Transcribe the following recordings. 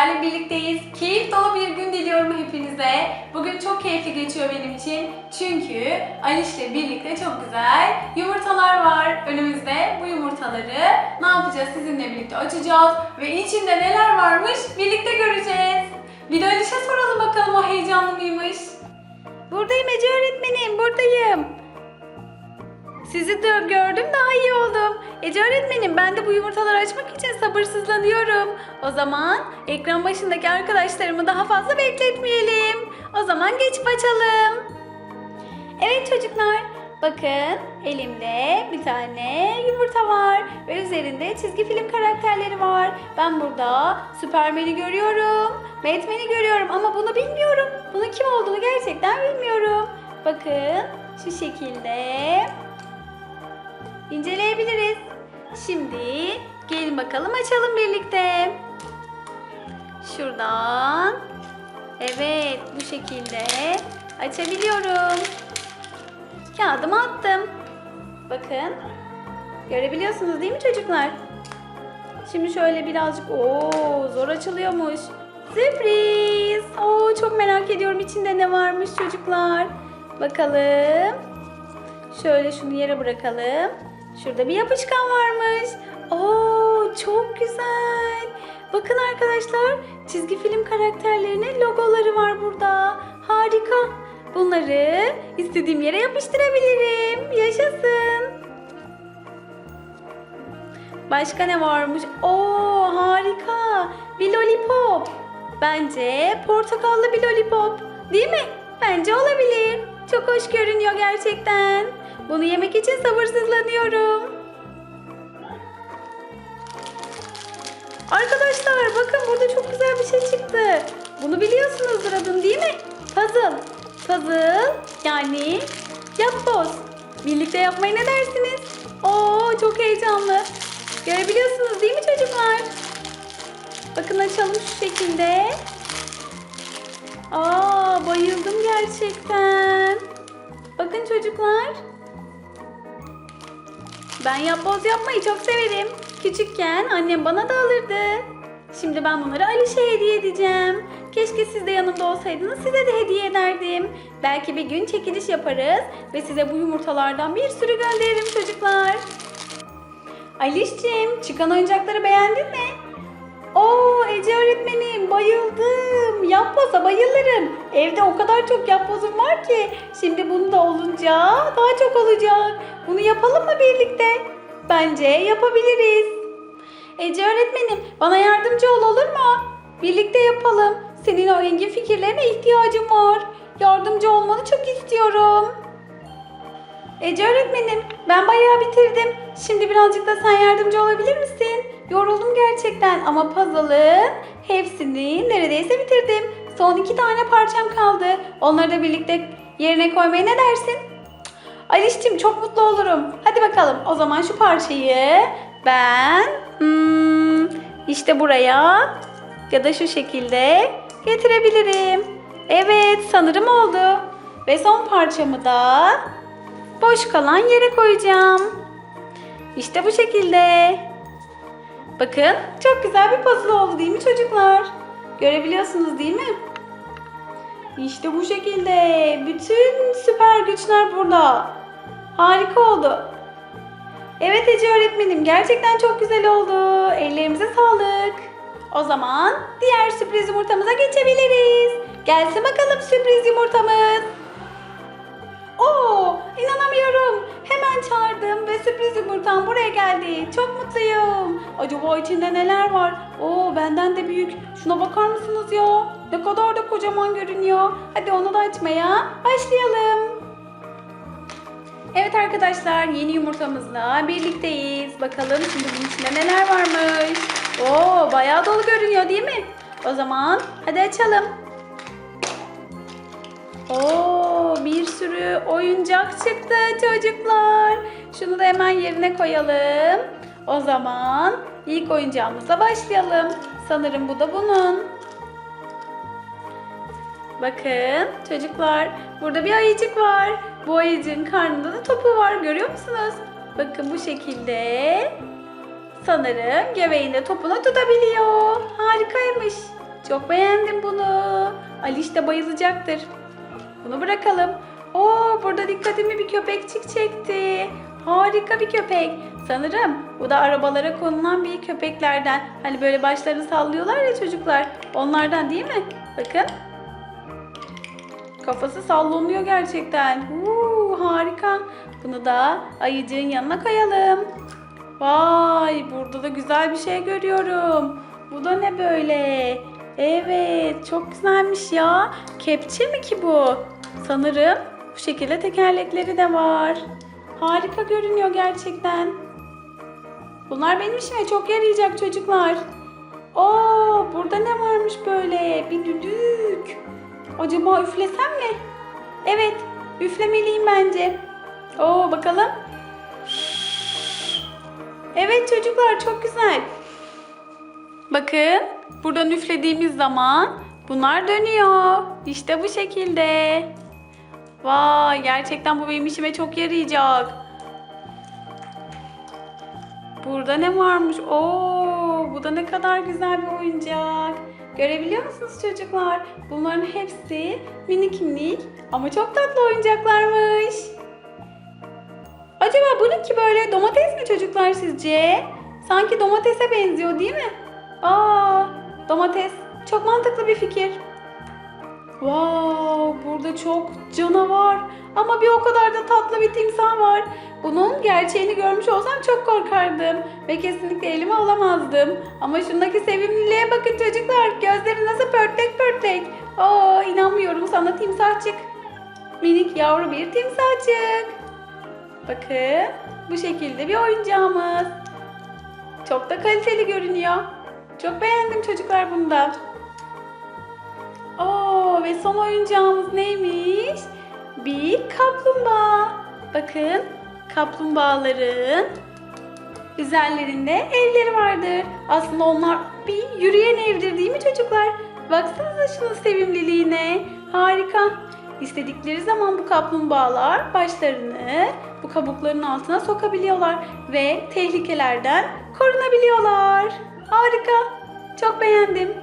sizlerle birlikteyiz. Keyif dolu bir gün diliyorum hepinize. Bugün çok keyifli geçiyor benim için. Çünkü Aliş'le birlikte çok güzel yumurtalar var önümüzde. Bu yumurtaları ne yapacağız sizinle birlikte açacağız. Ve içinde neler varmış birlikte göreceğiz. Bir de Aliş'e soralım bakalım o heyecanlı mıymış? Buradayım Ece öğretmenim, buradayım. Sizi de gördüm daha iyi oldum. Ece öğretmenim ben de bu yumurtaları açmak için sabırsızlanıyorum. O zaman ekran başındaki arkadaşlarımı daha fazla bekletmeyelim. O zaman geçip açalım. Evet çocuklar bakın elimde bir tane yumurta var ve üzerinde çizgi film karakterleri var. Ben burada Süpermen'i görüyorum, Batman'i görüyorum ama bunu bilmiyorum. Bunun kim olduğunu gerçekten bilmiyorum. Bakın şu şekilde inceleyebiliriz. Şimdi gelin bakalım açalım birlikte. Şuradan. Evet bu şekilde açabiliyorum. Kağıdımı attım. Bakın. Görebiliyorsunuz değil mi çocuklar? Şimdi şöyle birazcık o zor açılıyormuş. Sürpriz. Oo çok merak ediyorum içinde ne varmış çocuklar. Bakalım. Şöyle şunu yere bırakalım. Şurada bir yapışkan varmış. Oo çok güzel. Bakın arkadaşlar çizgi film karakterlerinin logoları var burada. Harika. Bunları istediğim yere yapıştırabilirim. Yaşasın. Başka ne varmış? Oo harika. Bir lollipop. Bence portakallı bir lollipop. Değil mi? Bence olabilir. Çok hoş görünüyor gerçekten. Bunu yemek için sabırsızlanıyorum. Arkadaşlar bakın burada çok güzel bir şey çıktı. Bunu biliyorsunuzdur adını değil mi? Puzzle. Puzzle yani yapboz. Birlikte yapmayı ne dersiniz? Oo çok heyecanlı. Görebiliyorsunuz değil mi çocuklar? Bakın açalım şu şekilde. Aa bayıldım gerçekten. Bakın çocuklar. Ben yapboz yapmayı çok severim. Küçükken annem bana da alırdı. Şimdi ben bunları Aliş'e hediye edeceğim. Keşke siz de yanımda olsaydınız size de hediye ederdim. Belki bir gün çekiliş yaparız ve size bu yumurtalardan bir sürü gönderirim çocuklar. Aliş'ciğim çıkan oyuncakları beğendin mi? Oo Ece öğretmenim bayıldım. Yapboza bayılırım. Evde o kadar çok yapbozum var ki. Şimdi bunu da olunca daha çok olacak. Bunu yapalım mı birlikte? Bence yapabiliriz. Ece öğretmenim bana yardımcı ol olur mu? Birlikte yapalım. Senin o engin fikirlerine ihtiyacım var. Yardımcı olmanı çok istiyorum. Ece öğretmenim ben bayağı bitirdim. Şimdi birazcık da sen yardımcı olabilir misin? Yoruldum gerçekten ama puzzle'ın hepsini neredeyse bitirdim. Son iki tane parçam kaldı. Onları da birlikte yerine koymaya ne dersin? Aliş'cim çok mutlu olurum. Hadi bakalım o zaman şu parçayı ben hmm, işte buraya ya da şu şekilde getirebilirim. Evet sanırım oldu. Ve son parçamı da boş kalan yere koyacağım. İşte bu şekilde. Bakın çok güzel bir puzzle oldu değil mi çocuklar? Görebiliyorsunuz değil mi? İşte bu şekilde. Bütün süper güçler burada. Harika oldu. Evet Ece öğretmenim gerçekten çok güzel oldu. Ellerimize sağlık. O zaman diğer sürpriz yumurtamıza geçebiliriz. Gelsin bakalım sürpriz yumurtamız. Oo, inanamıyorum. Hemen çağırdım ve sürpriz yumurtam buraya geldi. Çok mutluyum. Acaba içinde neler var? Oo, benden de büyük. Şuna bakar mısınız ya? Ne kadar da kocaman görünüyor. Hadi onu da açmaya başlayalım. Evet arkadaşlar yeni yumurtamızla birlikteyiz. Bakalım şimdi bunun içinde neler varmış. Oo bayağı dolu görünüyor değil mi? O zaman hadi açalım. Oo bir sürü oyuncak çıktı çocuklar. Şunu da hemen yerine koyalım. O zaman ilk oyuncağımızla başlayalım. Sanırım bu da bunun. Bakın çocuklar burada bir ayıcık var. Bu ayıcığın karnında da topu var görüyor musunuz? Bakın bu şekilde sanırım göbeğinde topunu tutabiliyor. Harikaymış. Çok beğendim bunu. Aliş de bayılacaktır. Bunu bırakalım. Oo burada dikkatimi bir köpekçik çekti. Harika bir köpek. Sanırım bu da arabalara konulan bir köpeklerden. Hani böyle başlarını sallıyorlar ya çocuklar. Onlardan değil mi? Bakın. Kafası sallanıyor gerçekten. Uuu, harika. Bunu da ayıcığın yanına koyalım. Vay burada da güzel bir şey görüyorum. Bu da ne böyle? Evet çok güzelmiş ya. Kepçe mi ki bu? Sanırım bu şekilde tekerlekleri de var. Harika görünüyor gerçekten. Bunlar benim işime çok yarayacak çocuklar. Oo burada ne varmış böyle? Bir düdük. Acaba üflesem mi? Evet üflemeliyim bence. Oo bakalım. Evet çocuklar çok güzel. Bakın buradan üflediğimiz zaman bunlar dönüyor. İşte bu şekilde. Vay gerçekten bu benim işime çok yarayacak. Burada ne varmış? Oo, bu da ne kadar güzel bir oyuncak. Görebiliyor musunuz çocuklar? Bunların hepsi minik minik ama çok tatlı oyuncaklarmış. Acaba bu ne ki böyle domates mi çocuklar sizce? Sanki domatese benziyor değil mi? Aa, domates. Çok mantıklı bir fikir. Wow, burada çok canavar ama bir o kadar da tatlı bir timsah var. Bunun gerçeğini görmüş olsam çok korkardım ve kesinlikle elime alamazdım. Ama şundaki sevimliliğe bakın çocuklar. Gözleri nasıl pörtlek pörtlek. Aa, inanmıyorum sana timsahçık. Minik yavru bir timsahçık. Bakın bu şekilde bir oyuncağımız. Çok da kaliteli görünüyor. Çok beğendim çocuklar bunu da. Oo ve son oyuncağımız neymiş? Bir kaplumbağa. Bakın kaplumbağaların üzerlerinde evleri vardır. Aslında onlar bir yürüyen evdir değil mi çocuklar? Baksanıza şunun sevimliliğine. Harika. İstedikleri zaman bu kaplumbağalar başlarını bu kabukların altına sokabiliyorlar ve tehlikelerden korunabiliyorlar. Harika. Çok beğendim.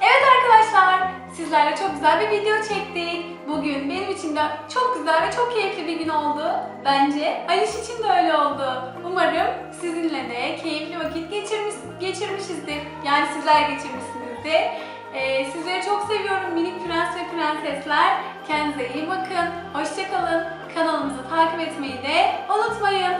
Evet arkadaşlar, sizlerle çok güzel bir video çektik. Bugün benim için de çok güzel ve çok keyifli bir gün oldu. Bence Aliş için de öyle oldu. Umarım sizinle de keyifli vakit geçirmiş, geçirmişizdir. Yani sizler geçirmişsinizdir. Ee, sizleri çok seviyorum minik prens ve prensesler. Kendinize iyi bakın. Hoşçakalın. Kanalımızı takip etmeyi de unutmayın.